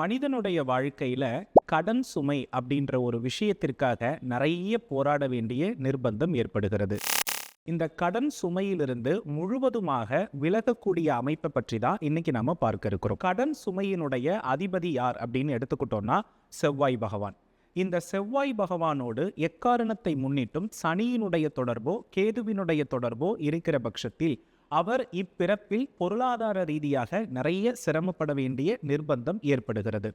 மனிதனுடைய வாழ்க்கையில் கடன் சுமை அப்படின்ற ஒரு விஷயத்திற்காக நிறைய போராட வேண்டிய நிர்பந்தம் ஏற்படுகிறது. இந்த கடன் சுமையிலிருந்து முழுவதுமாக விலகக்கூடிய அமைப்பை பற்றி தான் இன்னைக்கு நம்ம பார்க்க இருக்கிறோம். கடன் சுமையினுடைய அதிபதி யார் அப்படின்னு எடுத்துக்கிட்டோம்னா செவ்வாய் பகவான். இந்த செவ்வாய் பகவானோடு எக்காரணத்தை முன்னிட்டும் சனியினுடைய தொடர்போ கேதுவினுடைய தொடர்போ இருக்கிற பட்சத்தில் அவர் இப்பிறப்பில் பொருளாதார ரீதியாக நிறைய சிரமப்பட வேண்டிய நிர்பந்தம் ஏற்படுகிறது.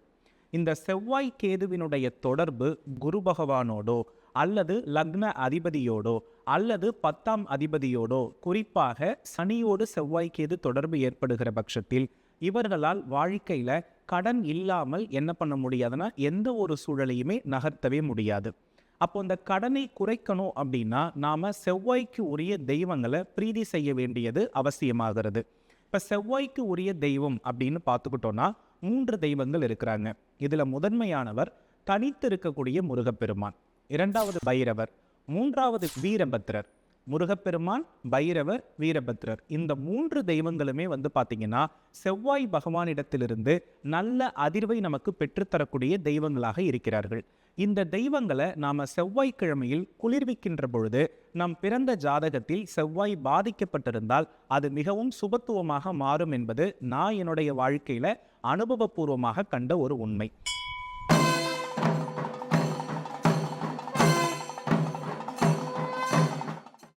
இந்த செவ்வாய் கேதுவினுடைய தொடர்பு குரு பகவானோடோ அல்லது லக்ன அதிபதியோடோ அல்லது பத்தாம் அதிபதியோடோ குறிப்பாக சனியோடு செவ்வாய் கேது தொடர்பு ஏற்படுகிற பட்சத்தில் இவர்களால் வாழ்க்கையில் கடன் இல்லாமல் என்ன பண்ண முடியாதுன்னா எந்த ஒரு சூழலையுமே நகர்த்தவே முடியாது. அப்போ இந்த கடனை குறைக்கணும் அப்படின்னா நாம் செவ்வாய்க்கு உரிய தெய்வங்களை பிரீதி செய்ய வேண்டியது அவசியமாகிறது. இப்போ செவ்வாய்க்கு உரிய தெய்வம் அப்படின்னு பார்த்துக்கிட்டோம்னா மூன்று தெய்வங்கள் இருக்கிறாங்க. இதில் முதன்மையானவர் தனித்து இருக்கக்கூடிய முருகப்பெருமான். இரண்டாவது பைரவர். மூன்றாவது வீரபத்ரர். முருகப்பெருமான் பைரவர் வீரபத்ரர். இந்த மூன்று தெய்வங்களுமே வந்து பார்த்தீங்கன்னா செவ்வாய் பகவானிடத்திலிருந்து நல்ல அதிர்வை நமக்கு பெற்றுத்தரக்கூடிய தெய்வங்களாக இருக்கிறார்கள். இந்த தெய்வங்களை நாம செவ்வாய்க்கிழமையில் குளிர்விக்கின்ற பொழுது நம் பிறந்த ஜாதகத்தில் செவ்வாய் பாதிக்கப்பட்டிருந்தால் அது மிகவும் சுபத்துவமாக மாறும் என்பது நான் என்னுடைய வாழ்க்கையில அனுபவபூர்வமாக கண்ட ஒரு உண்மை.